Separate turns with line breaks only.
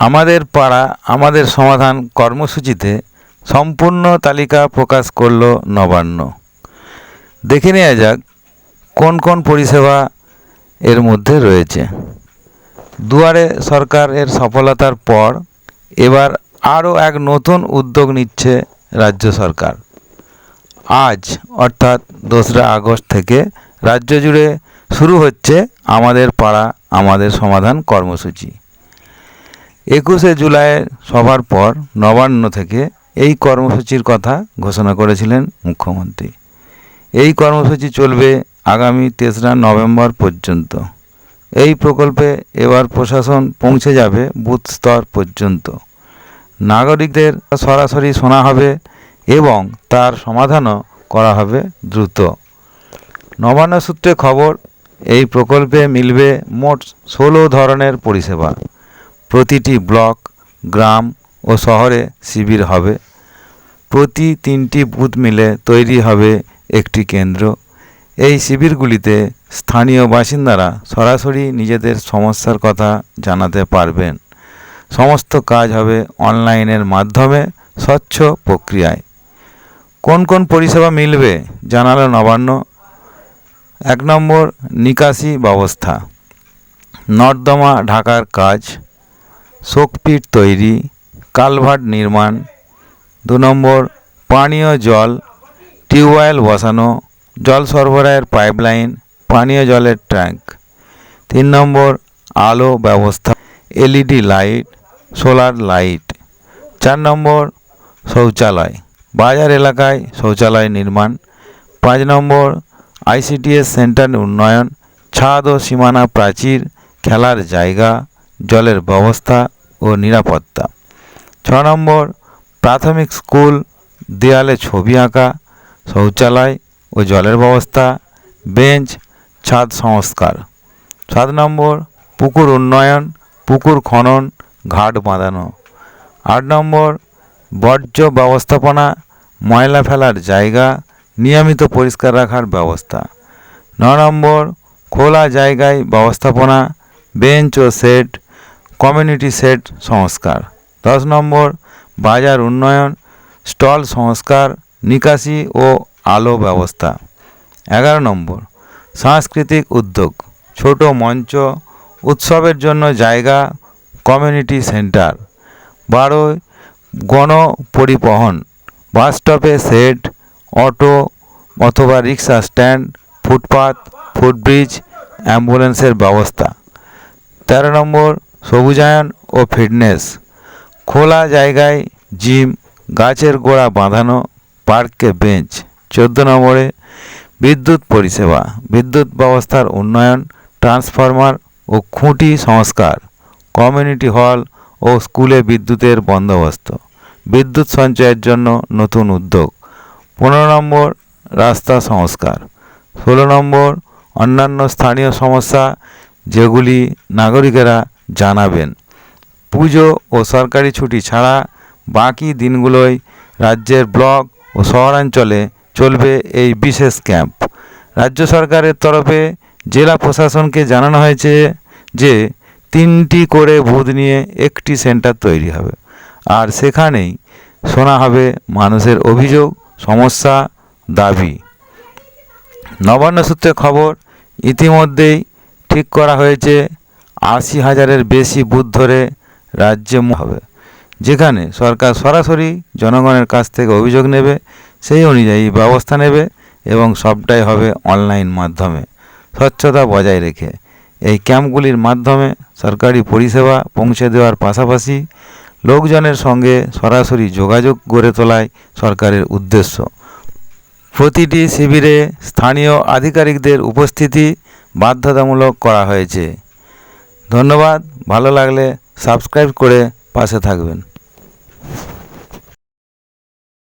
আমাদের পাড়া, আমাদের সমাধান কর্মসূচিতে সম্পূর্ণ তালিকা প্রকাশ করল নবান্ন। দেখে নেওয়া যাক কোন কোন পরিষেবা এর মধ্যে রয়েছে। দুয়ারে সরকারের সফলতার পর এবার আরও এক নতুন উদ্যোগ নিচ্ছে রাজ্য সরকার। আজ, অর্থাৎ দোসরা আগস্ট থেকে রাজ্য জুড়ে শুরু হচ্ছে আমাদের পাড়া, আমাদের সমাধান কর্মসূচি। একুশে জুলাই সভার পর নবান্ন থেকে এই কর্মসূচির কথা ঘোষণা করেছিলেন মুখ্যমন্ত্রী। এই কর্মসূচি চলবে আগামী তেসরা নভেম্বর পর্যন্ত। এই প্রকল্পে এবার প্রশাসন পৌঁছে যাবে বুথ স্তর পর্যন্ত। নাগরিকদের সরাসরি শোনা হবে এবং তার সমাধানও করা হবে দ্রুত। নবান্ন সূত্রে খবর, এই প্রকল্পে মিলবে মোট ষোলো ধরনের পরিষেবা। প্রতিটি ব্লক, গ্রাম ও শহরে শিবির হবে। প্রতি তিনটি বুথ মিলে তৈরি হবে একটি কেন্দ্র। এই শিবিরগুলিতে স্থানীয় বাসিন্দারা সরাসরি নিজেদের সমস্যার কথা জানাতে পারবেন। সমস্ত কাজ হবে অনলাইনের মাধ্যমে স্বচ্ছ প্রক্রিয়ায়। কোন কোন পরিষেবা মিলবে জানালো নবান্ন। এক নম্বর নিকাশি ব্যবস্থা। নর্দমা ঢাকার কাজ। শোকপিট তৈরি কালভার্ট নির্মাণ। দু নম্বর, পানীয় জল, টিউবওয়েল বসানো, জল সরবরাহের পাইপলাইন, পানীয় জলের ট্যাঙ্ক। তিন নম্বর, আলো ব্যবস্থা, এলইডি লাইট, সোলার লাইট। চার নম্বর, শৌচালয়, বাজার এলাকায় শৌচালয় নির্মাণ। পাঁচ নম্বর, আইসিডিএস সেন্টার উন্নয়ন, ছাদ ও সীমানা প্রাচীর, খেলার জায়গা। জলের ব্যবস্থা ও নিরাপত্তা। ছ নম্বর, প্রাথমিক স্কুল, দেয়ালে ছবি আঁকা, শৌচালয় ও জলের ব্যবস্থা, বেঞ্চ, ছাদ সংস্কার। সাত নম্বর, পুকুর উন্নয়ন, পুকুর খনন, ঘাট বাঁধানো। আট নম্বর, বর্জ্য ব্যবস্থাপনা, ময়লা ফেলার জায়গা, নিয়মিত পরিষ্কার রাখার ব্যবস্থা। ন নম্বর, খোলা জায়গায় ব্যবস্থাপনা, বেঞ্চ ও সেট কমিউনিটি সেট সংস্কার। দশ নম্বর, বাজার উন্নয়ন, স্টল সংস্কার, নিকাশি ও আলো ব্যবস্থা। এগারো নম্বর, সাংস্কৃতিক উদ্যোগ, ছোট মঞ্চ, উৎসবের জন্য জায়গা, কমিউনিটি সেন্টার। বারো গণ পরিবহন বাস স্টপে শেড অটো অথবা রিক্সা স্ট্যান্ড, ফুটপাত, ফুটব্রিজ, অ্যাম্বুলেন্সের ব্যবস্থা। তেরো নম্বর সবুজায়ন ও ফিটনেস। খোলা জায়গায় জিম, গাছের গোড়া বাঁধানো পার্কে বেঞ্চ। চোদ্দ নম্বরে বিদ্যুৎ পরিষেবা। বিদ্যুৎ ব্যবস্থার উন্নয়ন, ট্রান্সফরমার ও খুঁটি সংস্কার। কমিউনিটি হল ও স্কুলে বিদ্যুতের বন্দোবস্ত। বিদ্যুৎ সঞ্চয়ের জন্য নতুন উদ্যোগ। পনেরো নম্বর, রাস্তা সংস্কার। ষোলো নম্বর, অন্যান্য স্থানীয় সমস্যা, যেগুলি নাগরিকেরা জানাবেন। পুজো ও সরকারি ছুটি ছাড়া বাকি দিনগুলোয় রাজ্যের ব্লক ও শহরাঞ্চলে চলবে এই বিশেষ ক্যাম্প। রাজ্য সরকারের তরফে জেলা প্রশাসনকে জানানো হয়েছে যে তিনটি করে বুথ নিয়ে একটি সেন্টার তৈরি হবে। আর সেখানেই শোনা হবে মানুষের অভিযোগ, সমস্যা, দাবি। নবান্ন সূত্রে খবর, ইতিমধ্যেই ঠিক করা হয়েছে আশি হাজারের বেশি বুথ ধরে রাজ্যে হবে। যেখানে সরকার সরাসরি জনগণের কাছ থেকে অভিযোগ নেবে, সেই অনুযায়ী ব্যবস্থা নেবে এবং সবটাই হবে অনলাইন মাধ্যমে। স্বচ্ছতা বজায় রেখে এই ক্যাম্পগুলির মাধ্যমে সরকারি পরিষেবা পৌঁছে দেওয়ার পাশাপাশি লোকজনের সঙ্গে সরাসরি যোগাযোগ গড়ে তোলাই সরকারের উদ্দেশ্য। প্রতিটি শিবিরে স্থানীয় আধিকারিকদের উপস্থিতি বাধ্যতামূলক করা হয়েছে। ধন্যবাদ ভালো লাগলে সাবস্ক্রাইব করে পাশে থাকবেন।